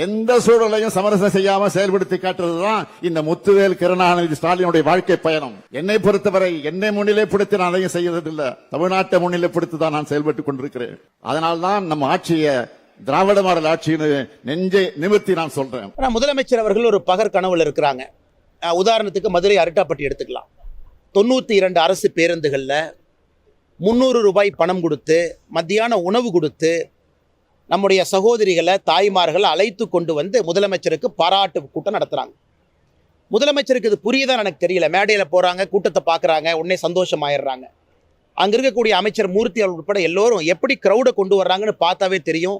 எந்த சூழலையும் சமரசம் செய்யாம செயல்படுத்தி காட்டுறதுதான் இந்த முத்துவேல் கருணாநிதி ஸ்டாலினுடைய வாழ்க்கை பயணம். என்னை பொறுத்தவரை என்னை முன்னிலைப்படுத்தி நான் அதையும் செய்யறதில்லை. தமிழ்நாட்டை முன்னிலைப்படுத்தி தான் நான் செயல்பட்டுக் கொண்டிருக்கிறேன். அதனால்தான் நம்ம ஆட்சியை திராவிட மாடல் ஆட்சின்னு நெஞ்சை நிமிர்த்தி நான் சொல்றேன். முதலமைச்சர் அவர்கள் ஒரு பகர் கனவுல இருக்கிறாங்க. உதாரணத்துக்கு மதுரை அருட்டாப்பட்டி எடுத்துக்கலாம். தொண்ணூற்றி இரண்டு அரசு பேருந்துகளில் முந்நூறு ரூபாய் பணம் கொடுத்து மத்தியான உணவு கொடுத்து நம்முடைய சகோதரிகளை தாய்மார்களை அழைத்து கொண்டு வந்து முதலமைச்சருக்கு பாராட்டு கூட்டம் நடத்துகிறாங்க முதலமைச்சருக்கு இது புரியுதான் எனக்கு தெரியல. மேடையில் போகிறாங்க கூட்டத்தை பார்க்குறாங்க உடனே சந்தோஷமாயிடுறாங்க. அங்கே இருக்கக்கூடிய அமைச்சர் மூர்த்தி அவர்கள் உட்பட எல்லோரும் எப்படி க்ரௌடை கொண்டு வர்றாங்கன்னு பார்த்தாவே தெரியும்.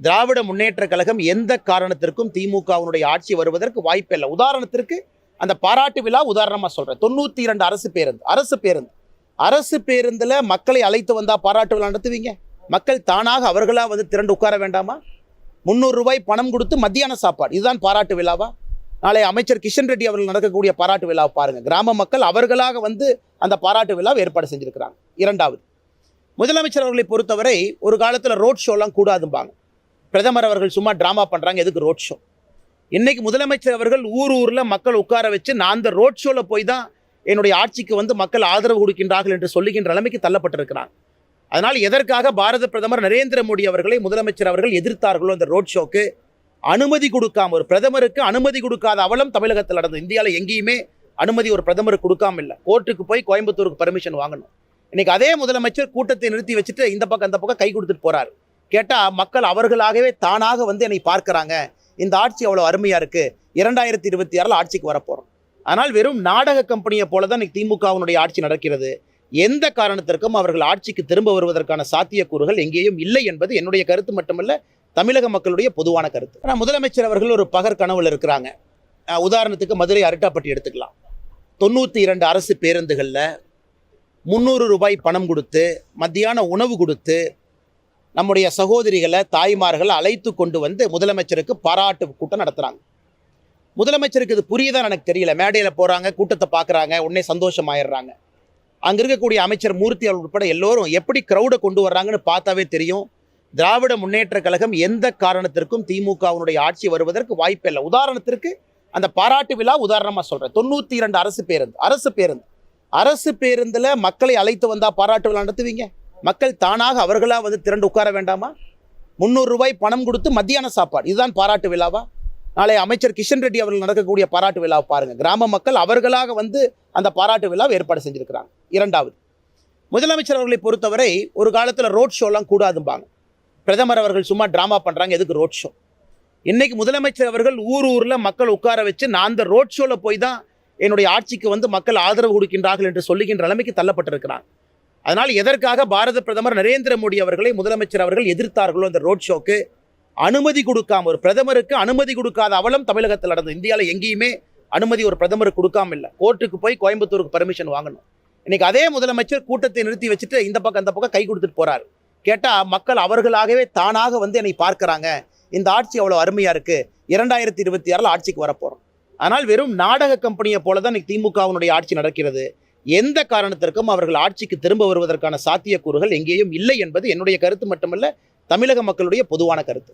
திராவிட முன்னேற்ற கழகம் எந்த காரணத்திற்கும் திமுகவினுடைய ஆட்சி வருவதற்கு வாய்ப்பில்லை உதாரணத்திற்கு அந்த பாராட்டு விழா உதாரணமாக சொல்கிறேன் தொண்ணூற்றி இரண்டு அரசு பேருந்து அரசு பேருந்து. அரசு பேருந்தில் மக்களை அழைத்து வந்தால் பாராட்டு விழா நடத்துவீங்க? மக்கள் தானாக அவர்களாக வந்து திரண்டு உட்கார வேண்டாமா? முந்நூறு ரூபாய் பணம் கொடுத்து மத்தியான சாப்பாடு. இதுதான் பாராட்டு விழாவா? நாளை அமைச்சர் கிஷன் ரெட்டி அவர்கள் நடக்கக்கூடிய பாராட்டு விழாவை பாருங்க. கிராம மக்கள் அவர்களாக வந்து அந்த பாராட்டு விழாவை ஏற்பாடு செஞ்சுருக்கிறாங்க. இரண்டாவது முதலமைச்சர் அவர்களை பொறுத்தவரை ஒரு காலத்தில் ரோட் ஷோலாம் கூடாதும்பாங்க. பிரதமர் அவர்கள் சும்மா ட்ராமா பண்ணுறாங்க எதுக்கு ரோட் ஷோ இன்னைக்கு முதலமைச்சர் அவர்கள் ஊர் ஊரில் மக்கள் உட்கார வச்சு நான் அந்த ரோட் ஷோவில் போய் தான் என்னுடைய ஆட்சிக்கு வந்து மக்கள் ஆதரவு கொடுக்கின்றார்கள் என்று சொல்லுகின்ற நிலைமைக்கு தள்ளப்பட்டிருக்கிறாங்க. அதனால் எதற்காக பாரத பிரதமர் நரேந்திர மோடி அவர்களை முதலமைச்சர் அவர்கள் எதிர்த்தார்களோ அந்த ரோட் ஷோக்கு அனுமதி கொடுக்காம ஒரு பிரதமருக்கு அனுமதி கொடுக்காத அவலம் தமிழகத்தில் நடந்தது. இந்தியாவில் எங்கேயுமே அனுமதி ஒரு பிரதமருக்கு கொடுக்காம இல்லை. கோர்ட்டுக்கு போய் கோயம்புத்தூருக்கு பர்மிஷன் வாங்கணும். இன்னைக்கு அதே முதலமைச்சர் கூட்டத்தை நிறுத்தி வச்சுட்டு இந்த பக்கம் அந்த பக்கம் கை கொடுத்துட்டு போறாரு. கேட்டால் மக்கள் அவர்களாகவே தானாக வந்து என்னை பார்க்குறாங்க. இந்த ஆட்சி அவ்வளோ அருமையாக இருக்குது இரண்டாயிரத்தி இருபத்தி ஆறில் ஆட்சிக்கு வரப்போகிறோம் ஆனால் வெறும் நாடக கம்பெனியை போல தான் இன்னைக்கு திமுகவினுடைய ஆட்சி நடக்கிறது. எந்த காரணத்திற்கும் அவர்கள் ஆட்சிக்கு திரும்ப வருவதற்கான சாத்தியக்கூறுகள் எங்கேயும் இல்லை என்பது என்னுடைய கருத்து மட்டுமல்ல தமிழக மக்களுடைய பொதுவான கருத்து. ஆனால் முதலமைச்சர் அவர்கள் ஒரு பகர் கனவுல இருக்கிறாங்க. உதாரணத்துக்கு மதுரை அரிட்டாப்பட்டி எடுத்துக்கலாம். தொண்ணூற்றி இரண்டு அரசு பேருந்துகளில் முந்நூறு ரூபாய் பணம் கொடுத்து மத்தியான உணவு கொடுத்து நம்முடைய சகோதரிகளை தாய்மார்களை அழைத்து கொண்டு வந்து முதலமைச்சருக்கு பாராட்டு கூட்டம் நடத்துகிறாங்க முதலமைச்சருக்கு இது புரியுதான் எனக்கு தெரியல. மேடையில் போகிறாங்க கூட்டத்தை பார்க்குறாங்க உடனே சந்தோஷமாயிடுறாங்க. அங்கே இருக்கக்கூடிய அமைச்சர் மூர்த்தி அவர்கள் உட்பட எல்லோரும் எப்படி க்ரௌடை கொண்டு வர்றாங்கன்னு பார்த்தாவே தெரியும். திராவிட முன்னேற்ற கழகம் எந்த காரணத்திற்கும் திமுகவினுடைய ஆட்சி வருவதற்கு வாய்ப்பில்லை உதாரணத்திற்கு அந்த பாராட்டு விழா உதாரணமாக சொல்கிறேன் தொண்ணூற்றி இரண்டு அரசு பேருந்து அரசு பேருந்து. அரசு பேருந்தில் மக்களை அழைத்து வந்தால் பாராட்டு விழா நடத்துவீங்க? மக்கள் தானாக அவர்களாக வந்து திரண்டு உட்கார வேண்டாமா? முந்நூறு ரூபாய் பணம் கொடுத்து மத்தியான சாப்பாடு. இதுதான் பாராட்டு விழாவா? நாளை அமைச்சர் கிஷன் ரெட்டி அவர்கள் நடக்கக்கூடிய பாராட்டு விழாவை பாருங்க. கிராம மக்கள் அவர்களாக வந்து அந்த பாராட்டு விழாவை ஏற்பாடு செஞ்சுருக்கிறாங்க. இரண்டாவது முதலமைச்சர் அவர்களை பொறுத்தவரை ஒரு காலத்தில் ரோட் ஷோலாம் கூடாதும்பாங்க. பிரதமர் அவர்கள் சும்மா ட்ராமா பண்ணுறாங்க எதுக்கு ரோட் ஷோ இன்றைக்கி முதலமைச்சர் அவர்கள் ஊர் ஊரில் மக்கள் உட்கார வச்சு நான் அந்த ரோட் ஷோவில் போய் தான் என்னுடைய ஆட்சிக்கு வந்து மக்கள் ஆதரவு கொடுக்கின்றார்கள் என்று சொல்லுகின்ற நிலைமைக்கு தள்ளப்பட்டிருக்கிறாங்க. அதனால் எதற்காக பாரத பிரதமர் நரேந்திர மோடி அவர்களை முதலமைச்சர் அவர்கள் எதிர்த்தார்களோ அந்த ரோட் ஷோக்கு அனுமதி கொடுக்காம ஒரு பிரதமருக்கு அனுமதி கொடுக்காத அவலம் தமிழகத்தில் நடந்தது. இந்தியாவில் எங்கேயுமே அனுமதி ஒரு பிரதமருக்கு கொடுக்காம இல்லை. கோர்ட்டுக்கு போய் கோயம்புத்தூருக்கு பர்மிஷன் வாங்கணும். இன்னைக்கு அதே முதலமைச்சர் கூட்டத்தை நிறுத்தி வச்சுட்டு இந்த பக்கம் அந்த பக்கம் கை கொடுத்துட்டு போறாரு. கேட்டால் மக்கள் அவர்களாகவே தானாக வந்து என்னை பார்க்குறாங்க. இந்த ஆட்சி அவ்வளோ அருமையாக இருக்குது இரண்டாயிரத்தி இருபத்தி ஆறில் ஆட்சிக்கு வரப்போகிறோம் ஆனால் வெறும் நாடக கம்பெனியை போல தான் இன்னைக்கு திமுகவினுடைய ஆட்சி நடக்கிறது. எந்த காரணத்திற்கும் அவர்கள் ஆட்சிக்கு திரும்ப வருவதற்கான சாத்தியக்கூறுகள் எங்கேயும் இல்லை என்பது என்னுடைய கருத்து மட்டுமல்ல தமிழக மக்களுடைய பொதுவான கருத்து.